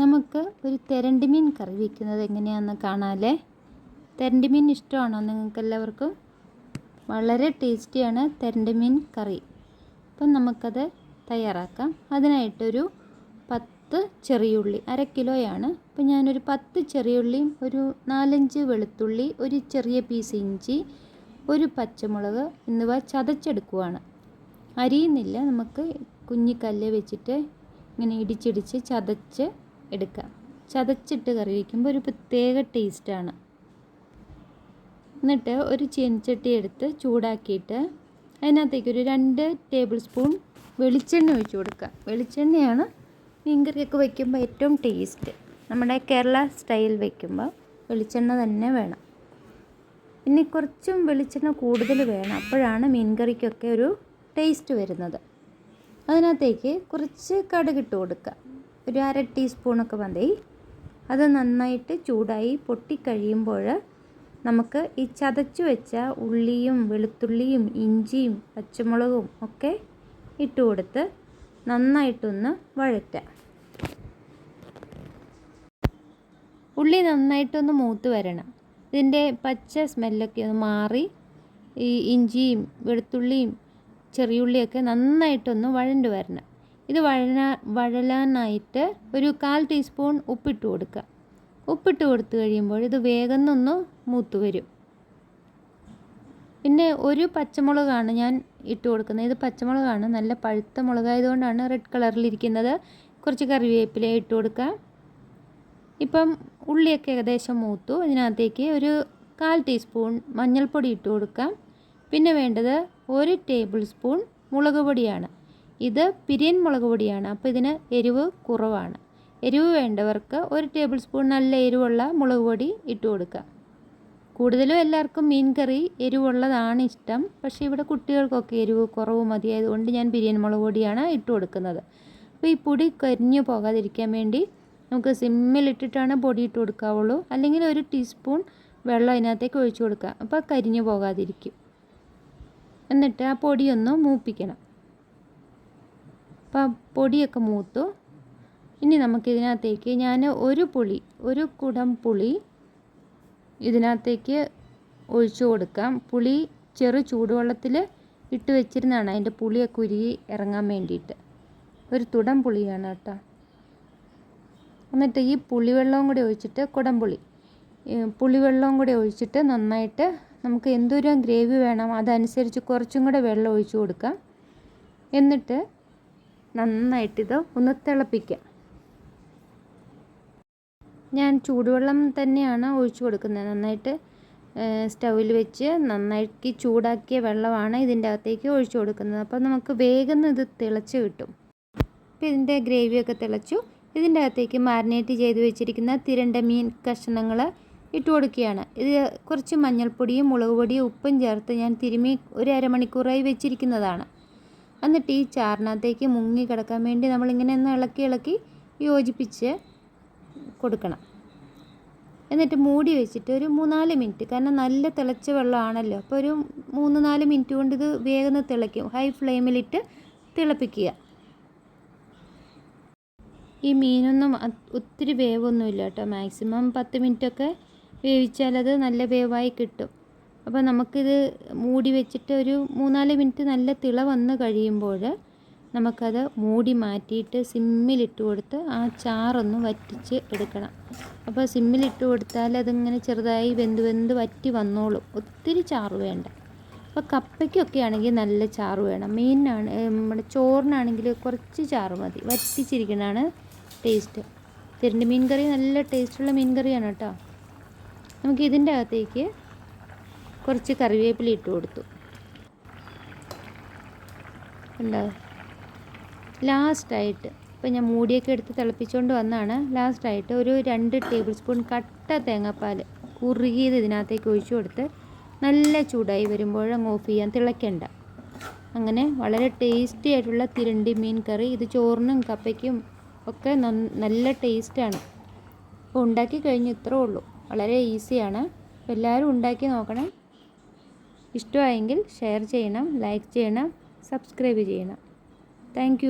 നമുക്ക് ഒരു തെരണ്ടി മീൻ കറി വയ്ക്കുന്നത് എങ്ങനെയാണെന്ന് കാണാമല്ലേ തെരണ്ടി മീൻ ഇഷ്ടമാണോ നിങ്ങൾക്ക് എല്ലാവർക്കും വളരെ ടേസ്റ്റിയാണ് തെരണ്ടി മീൻ കറി. അപ്പം നമുക്കത് തയ്യാറാക്കാം. അതിനായിട്ടൊരു പത്ത് ചെറിയുള്ളി അര കിലോയാണ്. അപ്പം ഞാനൊരു പത്ത് ചെറിയുള്ളിയും ഒരു നാലഞ്ച് വെളുത്തുള്ളി ഒരു ചെറിയ പീസ് ഇഞ്ചി ഒരു പച്ചമുളക് എന്നിവ ചതച്ചെടുക്കുവാണ്. അരിയുന്നില്ല. നമുക്ക് കുഞ്ഞിക്കല്ല് വെച്ചിട്ട് ഇങ്ങനെ ഇടിച്ചിടിച്ച് ചതച്ച് എടുക്കാം ചതച്ചിട്ട് കറി വയ്ക്കുമ്പോൾ ഒരു പ്രത്യേക ടേസ്റ്റാണ് എന്നിട്ട് ഒരു ചീനച്ചട്ടി എടുത്ത് ചൂടാക്കിയിട്ട് അതിനകത്തേക്ക് ഒരു രണ്ട് ടേബിൾ സ്പൂൺ വെളിച്ചെണ്ണ ഒഴിച്ചു കൊടുക്കുക. വെളിച്ചെണ്ണയാണ് മീൻകറിയൊക്കെ വയ്ക്കുമ്പോൾ ഏറ്റവും ടേസ്റ്റ് നമ്മുടെ കേരള സ്റ്റൈൽ വയ്ക്കുമ്പോൾ വെളിച്ചെണ്ണ തന്നെ വേണം. പിന്നെ കുറച്ചും വെളിച്ചെണ്ണ കൂടുതൽ വേണം. അപ്പോഴാണ് മീൻകറിക്കൊക്കെ ഒരു ടേസ്റ്റ് വരുന്നത്. അതിനകത്തേക്ക് കുറച്ച് കടുകിട്ട് കൊടുക്കുക. ഒരു അര ടീസ്പൂണൊക്കെ മതി. അത് നന്നായിട്ട് ചൂടായി പൊട്ടിക്കഴിയുമ്പോൾ നമുക്ക് ഈ ചതച്ചു വെച്ച ഉള്ളിയും വെളുത്തുള്ളിയും ഇഞ്ചിയും പച്ചമുളകും ഒക്കെ ഇട്ട് കൊടുത്ത് നന്നായിട്ടൊന്ന് വഴറ്റാം ഉള്ളി നന്നായിട്ടൊന്ന് മൂത്ത് വരണം. ഇതിന്റെ പച്ച സ്മെല്ലൊക്കെ ഒന്ന് മാറി ഈ ഇഞ്ചിയും വെളുത്തുള്ളിയും ചെറിയുള്ളിയൊക്കെ നന്നായിട്ടൊന്ന് വഴണ്ട് വരണം. ഇത് വഴന വഴലാനായിട്ട് ഒരു കാൽ ടീസ്പൂൺ ഉപ്പിട്ട് കൊടുക്കുക. ഉപ്പിട്ട് കൊടുത്തു കഴിയുമ്പോൾ ഇത് വേഗം ഒന്ന് മൂത്ത് വരും. പിന്നെ ഒരു പച്ചമുളകാണ് ഞാൻ ഇട്ട് കൊടുക്കുന്നത്. ഇത് പച്ചമുളകാണ്. നല്ല പഴുത്ത മുളകായതുകൊണ്ടാണ് റെഡ് കളറിലിരിക്കുന്നത് കുറച്ച് കറിവേപ്പില ഇട്ട് കൊടുക്കുക. ഇപ്പം ഉള്ളിയൊക്കെ ഏകദേശം മൂത്തു. ഇതിനകത്തേക്ക് ഒരു കാൽ ടീസ്പൂൺ മഞ്ഞൾപ്പൊടി ഇട്ട് കൊടുക്കാം പിന്നെ വേണ്ടത് ഒരു ടേബിൾ സ്പൂൺ മുളക് പൊടിയാണ്. ഇത് പിരിയൻ മുളക് പൊടിയാണ്. അപ്പോൾ ഇതിന് എരിവ് കുറവാണ്. എരിവ് വേണ്ടവർക്ക് ഒരു ടേബിൾ സ്പൂൺ നല്ല എരിവുള്ള മുളക് പൊടി ഇട്ട് കൊടുക്കുക. കൂടുതലും എല്ലാവർക്കും മീൻ കറി എരിവുള്ളതാണ് ഇഷ്ടം. പക്ഷേ ഇവിടെ കുട്ടികൾക്കൊക്കെ എരിവ് കുറവ് മതിയായതുകൊണ്ട് ഞാൻ ബിരിയാണി മുളക് പൊടിയാണ് ഇട്ട് കൊടുക്കുന്നത്. അപ്പോൾ ഈ പൊടി കരിഞ്ഞു പോകാതിരിക്കാൻ വേണ്ടി നമുക്ക് സിമ്മിലിട്ടിട്ടാണ് പൊടി ഇട്ട് കൊടുക്കാവുള്ളൂ. അല്ലെങ്കിൽ ഒരു ടീസ്പൂൺ വെള്ളം അതിനകത്തേക്ക് ഒഴിച്ചു കൊടുക്കുക. അപ്പോൾ കരിഞ്ഞു പോകാതിരിക്കും. എന്നിട്ട് ആ പൊടിയൊന്ന് മൂപ്പിക്കണം. അപ്പോൾ പൊടിയൊക്കെ മൂത്തു. ഇനി നമുക്കിതിനകത്തേക്ക് ഞാൻ ഒരു പുളി ഒരു കുടം പുളി ഇതിനകത്തേക്ക് ഒഴിച്ചു കൊടുക്കാം. പുളി ചെറു ചൂടുവെള്ളത്തിൽ ഇട്ട് വെച്ചിരുന്നതാണ് അതിന്റെ പുളിയൊക്കെ ഉരുകി ഇറങ്ങാൻ വേണ്ടിയിട്ട്. ഒരു തുടം പുളിയാണ് കേട്ടോ. എന്നിട്ട് ഈ പുളിവെള്ളവും കൂടി ഒഴിച്ചിട്ട് കുടംപുളി പുളിവെള്ളവും കൂടി ഒഴിച്ചിട്ട് നന്നായിട്ട് നമുക്ക് എന്തോരം ഗ്രേവി വേണം അതനുസരിച്ച് കുറച്ചും കൂടെ വെള്ളം ഒഴിച്ചു കൊടുക്കാം. എന്നിട്ട് നന്നായിട്ടിത് ഒന്ന് തിളപ്പിക്കാം. ഞാൻ ചൂടുവെള്ളം തന്നെയാണ് ഒഴിച്ചു കൊടുക്കുന്നത്. നന്നായിട്ട് സ്റ്റൗവിൽ വെച്ച് നന്നാക്കി ചൂടാക്കിയ വെള്ളമാണ് ഇതിന്റെ അകത്തേക്ക് ഒഴിച്ചു കൊടുക്കുന്നത്. അപ്പോൾ നമുക്ക് വേഗം ഇത് തിളച്ച് കിട്ടും. അപ്പോൾ ഇതിന്റെ ഗ്രേവിയൊക്കെ തിളച്ചു. ഇതിന്റെ അകത്തേക്ക് മാരിനേറ്റ് ചെയ്ത് വെച്ചിരിക്കുന്ന തിരണ്ട മീൻ കഷ്ണങ്ങൾ ഇട്ട് കൊടുക്കുകയാണ്. ഇത് കുറച്ച് മഞ്ഞൾപ്പൊടിയും മുളക് പൊടിയും ഉപ്പും ചേർത്ത് ഞാൻ തിരുമി ഒരു അരമണിക്കൂറായി വെച്ചിരിക്കുന്നതാണ്. എന്നിട്ട് ഈ ചാറിനകത്തേക്ക് മുങ്ങി കിടക്കാൻ വേണ്ടി നമ്മളിങ്ങനെ ഒന്ന് ഇളക്കി ഇളക്കി യോജിപ്പിച്ച് കൊടുക്കണം. എന്നിട്ട് മൂടി വെച്ചിട്ട് ഒരു മൂന്നാൽ മിനിറ്റ് കാരണം നല്ല തിളച്ച വെള്ളമാണല്ലോ. അപ്പോൾ ഒരു മൂന്ന് നാല് മിനിറ്റ് കൊണ്ട് ഇത് വേഗം തിളയ്ക്കും. ഹൈ ഫ്ലെയിമിലിട്ട് തിളപ്പിക്കുക. ഈ മീനൊന്നും ഒത്തിരി വേവൊന്നുമില്ല കേട്ടോ. മാക്സിമം പത്ത് മിനിറ്റൊക്കെ വേവിച്ചാലത് നല്ല വേവായി കിട്ടും. അപ്പോൾ നമുക്കിത് മൂടി വെച്ചിട്ട് ഒരു മൂന്നാൽ മിനിറ്റ് നല്ല തിള വന്ന് കഴിയുമ്പോൾ നമുക്കത് മൂടി മാറ്റിയിട്ട് സിമ്മിലിട്ട് കൊടുത്ത് ആ ചാറൊന്ന് വറ്റിച്ച് എടുക്കണം. അപ്പോൾ സിമ്മിലിട്ട് കൊടുത്താൽ അതിങ്ങനെ ചെറുതായി വെന്ത് വെന്ത് വറ്റി വന്നോളും. ഒത്തിരി ചാറ് വേണ്ട. അപ്പോൾ കപ്പയ്ക്കൊക്കെ ആണെങ്കിൽ നല്ല ചാറ് വേണം. മീനിനാണ് നമ്മുടെ ചോറിനാണെങ്കിൽ കുറച്ച് ചാറ് മതി. വറ്റിച്ചിരിക്കണതാണ് ടേസ്റ്റ് തിരണ്ടി മീൻ കറി നല്ല ടേസ്റ്റുള്ള മീൻ കറിയാണ് കേട്ടോ. നമുക്ക് ഇതിന്റെ അകത്തേക്ക് കുറച്ച് കറിവേപ്പില ഇട്ട് കൊടുത്തു. ഉണ്ടോ ലാസ്റ്റായിട്ട് ഇപ്പം ഞാൻ മൂടിയൊക്കെ എടുത്ത് തിളപ്പിച്ചുകൊണ്ട് വന്നാണ്. ലാസ്റ്റായിട്ട് ഒരു രണ്ട് ടേബിൾ സ്പൂൺ കട്ട തേങ്ങാപ്പാൽ കുറുകിയത് ഇതിനകത്തേക്ക് ഒഴിച്ചു കൊടുത്ത് നല്ല ചൂടായി വരുമ്പോൾ അങ്ങ് ഓഫ് ചെയ്യാൻ തിളയ്ക്കണ്ട. അങ്ങനെ വളരെ ടേസ്റ്റി ആയിട്ടുള്ള തിരണ്ടി മീൻ കറി. ഇത് ചോറിനും കപ്പയ്ക്കും ഒക്കെ നല്ല ടേസ്റ്റാണ്. അപ്പോൾ ഉണ്ടാക്കി കഴിഞ്ഞ് ഇത്രേ ഉള്ളൂ. വളരെ ഈസിയാണ്. എല്ലാവരും ഉണ്ടാക്കി നോക്കണം. ഇഷ്ടമായെങ്കിൽ ഷെയർ ചെയ്യണം ലൈക്ക് ചെയ്യണം സബ്സ്ക്രൈബ് ചെയ്യണം. താങ്ക്